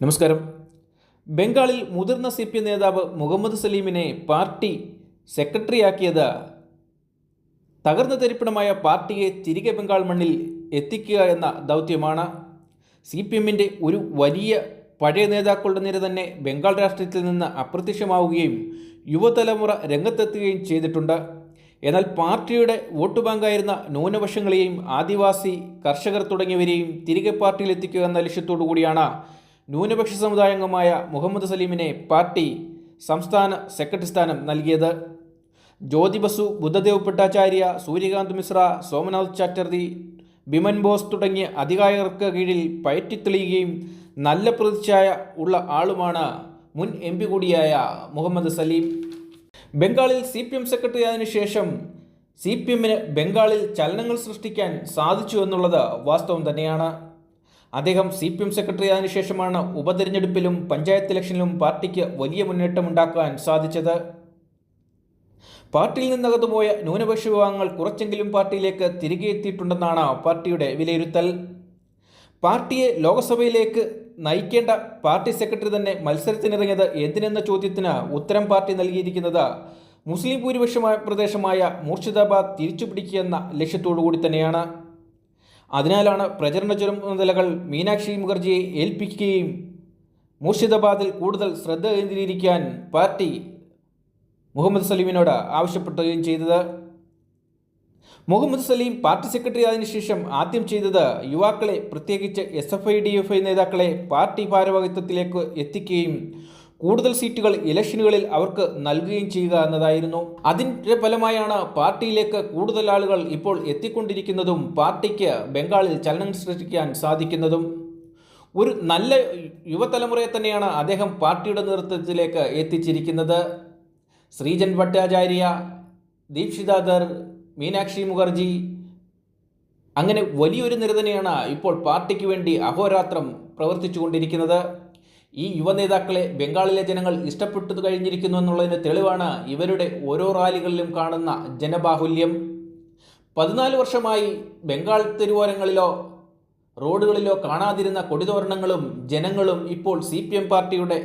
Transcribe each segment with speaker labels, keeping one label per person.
Speaker 1: നമസ്കാരം. ബംഗാളിൽ മുതിർന്ന സി പി നേതാവ് മുഹമ്മദ് സലീമിനെ പാർട്ടി സെക്രട്ടറിയാക്കിയത് തകർന്നു തരിപ്പണമായ പാർട്ടിയെ തിരികെ ബംഗാൾ മണ്ണിൽ എത്തിക്കുക എന്ന ദൗത്യമാണ്. സി പി എമ്മിന്റെ ഒരു വലിയ പഴയ നേതാക്കളുടെ നിര തന്നെ ബംഗാൾ രാഷ്ട്രീയത്തിൽ നിന്ന് അപ്രത്യക്ഷമാവുകയും യുവതലമുറ രംഗത്തെത്തുകയും ചെയ്തിട്ടുണ്ട്. എന്നാൽ പാർട്ടിയുടെ വോട്ട് ബാങ്കായിരുന്ന ന്യൂനപക്ഷങ്ങളെയും ആദിവാസി കർഷകർ തുടങ്ങിയവരെയും തിരികെ പാർട്ടിയിൽ എത്തിക്കുക എന്ന ലക്ഷ്യത്തോടു കൂടിയാണ് ന്യൂനപക്ഷ സമുദായാംഗമായ മുഹമ്മദ് സലീമിനെ പാർട്ടി സംസ്ഥാന സെക്രട്ടറി സ്ഥാനം നൽകിയത്. ജ്യോതി ബസു ബുദ്ധദേവ് ഭട്ടാചാര്യ സൂര്യകാന്ത് മിശ്ര സോമനാഥ് ചാറ്റർജി ബിമൻ ബോസ് തുടങ്ങിയ അധികാരികർക്ക് കീഴിൽ പയറ്റിത്തെളിയുകയും നല്ല പ്രതിച്ഛായ ഉള്ള ആളുമാണ് മുൻ എം പി കൂടിയായ മുഹമ്മദ് സലീം. ബംഗാളിൽ സി പി എം സെക്രട്ടറി ആയതിനു ശേഷം സി പി എമ്മിന് ബംഗാളിൽ ചലനങ്ങൾ സൃഷ്ടിക്കാൻ സാധിച്ചു എന്നുള്ളത് വാസ്തവം തന്നെയാണ്. അദ്ദേഹം സി പി എം സെക്രട്ടറി ആയതിനു ശേഷമാണ് ഉപതെരഞ്ഞെടുപ്പിലും പഞ്ചായത്ത് ഇലക്ഷനിലും പാർട്ടിക്ക് വലിയ മുന്നേറ്റമുണ്ടാക്കാൻ സാധിച്ചത്. പാർട്ടിയിൽ നിന്നകത്തുപോയ ന്യൂനപക്ഷ വിഭാഗങ്ങൾ കുറച്ചെങ്കിലും പാർട്ടിയിലേക്ക് തിരികെ എത്തിയിട്ടുണ്ടെന്നാണ് പാർട്ടിയുടെ വിലയിരുത്തൽ. പാർട്ടിയെ ലോക്സഭയിലേക്ക് നയിക്കേണ്ട പാർട്ടി സെക്രട്ടറി തന്നെ മത്സരത്തിനിറങ്ങിയത് എന്തിനെന്ന ചോദ്യത്തിന് ഉത്തരം പാർട്ടി നൽകിയിരിക്കുന്നത് മുസ്ലിം ഭൂരിപക്ഷമായ പ്രദേശമായ മൂർഷിദാബാദ് തിരിച്ചുപിടിക്കുക എന്ന ലക്ഷ്യത്തോടു കൂടി തന്നെയാണ്. അതിനാലാണ് പ്രചരണ ചുമതലകൾ മീനാക്ഷി മുഖർജിയെ ഏൽപ്പിക്കുകയും മൂർഷിദാബാദിൽ കൂടുതൽ ശ്രദ്ധ കേന്ദ്രീകരിക്കാൻ പാർട്ടി മുഹമ്മദ് സലീമിനോട് ആവശ്യപ്പെടുകയും ചെയ്തത്. മുഹമ്മദ് സലീം പാർട്ടി സെക്രട്ടറി ആയതിനു ശേഷം ആദ്യം ചെയ്തത് യുവാക്കളെ പ്രത്യേകിച്ച് S F I D F I നേതാക്കളെ പാർട്ടി ഭാരവാഹിത്വത്തിലേക്ക് എത്തിക്കുകയും കൂടുതൽ സീറ്റുകൾ ഇലക്ഷനുകളിൽ അവർക്ക് നൽകുകയും ചെയ്യുക എന്നതായിരുന്നു. അതിന്റെ ഫലമായാണ് പാർട്ടിയിലേക്ക് കൂടുതൽ ആളുകൾ ഇപ്പോൾ എത്തിക്കൊണ്ടിരിക്കുന്നതും പാർട്ടിക്ക് ബംഗാളിൽ ചലനം സൃഷ്ടിക്കാൻ സാധിക്കുന്നതും. ഒരു നല്ല യുവതലമുറയെ തന്നെയാണ് അദ്ദേഹം പാർട്ടിയുടെ നേതൃത്വത്തിലേക്ക് എത്തിച്ചിരിക്കുന്നത്. ശ്രീജൻ ഭട്ടാചാര്യ ദീക്ഷിതാദർ മീനാക്ഷി മുഖർജി അങ്ങനെ വലിയൊരു നിര തന്നെയാണ് ഇപ്പോൾ പാർട്ടിക്ക് വേണ്ടി അഹോരാത്രം പ്രവർത്തിച്ചു കൊണ്ടിരിക്കുന്നത് ഈ യുവനേതാക്കളെ ബംഗാളിലെ ജനങ്ങൾ ഇഷ്ടപ്പെട്ടു കഴിഞ്ഞിരിക്കുന്നു എന്നുള്ളതിന് തെളിവാണ് ഇവരുടെ ഓരോ റാലികളിലും കാണുന്ന ജനബാഹുല്യം. പതിനാല് വർഷമായി ബംഗാൾ തെരുവോരങ്ങളിലോ റോഡുകളിലോ കാണാതിരുന്ന കൊടിതോരണങ്ങളും ജനങ്ങളും ഇപ്പോൾ സി പി എം പാർട്ടിയുടെ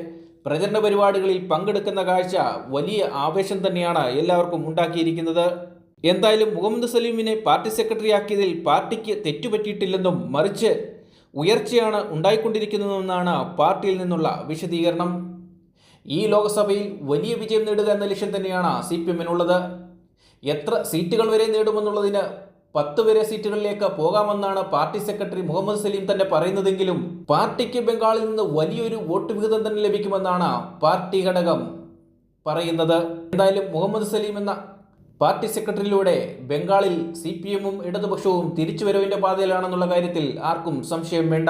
Speaker 1: പ്രചരണ പരിപാടികളിൽ പങ്കെടുക്കുന്ന കാഴ്ച വലിയ ആവേശം തന്നെയാണ് എല്ലാവർക്കും ഉണ്ടാക്കിയിരിക്കുന്നത്. എന്തായാലും മുഹമ്മദ് സലീമിനെ പാർട്ടി സെക്രട്ടറി ആക്കിയതിൽ പാർട്ടിക്ക് തെറ്റുപറ്റിയിട്ടില്ലെന്നും മറിച്ച് ഉയർച്ചയാണ് ഉണ്ടായിക്കൊണ്ടിരിക്കുന്നതെന്നാണ് പാർട്ടിയിൽ നിന്നുള്ള വിശദീകരണം. ഈ ലോക്സഭയിൽ വലിയ വിജയം നേടുക എന്ന ലക്ഷ്യം തന്നെയാണ് സി പി എമ്മിനുള്ളത്. എത്ര സീറ്റുകൾ വരെ നേടുമെന്നുള്ളതിന് പത്ത് വരെ സീറ്റുകളിലേക്ക് പോകാമെന്നാണ് പാർട്ടി സെക്രട്ടറി മുഹമ്മദ് സലീം തന്നെ പറയുന്നതെങ്കിലും പാർട്ടിക്ക് ബംഗാളിൽ നിന്ന് വലിയൊരു വോട്ട് വിഹിതം തന്നെ ലഭിക്കുമെന്നാണ് പാർട്ടി ഘടകം പറയുന്നത്. എന്തായാലും മുഹമ്മദ് സലീം എന്ന പാർട്ടി സെക്രട്ടറിയിലൂടെ ബംഗാളിൽ സി പി എമ്മും ഇടതുപക്ഷവും തിരിച്ചുവരവിന്റെ പാതയിലാണെന്നുള്ള കാര്യത്തിൽ ആർക്കും സംശയം വേണ്ട.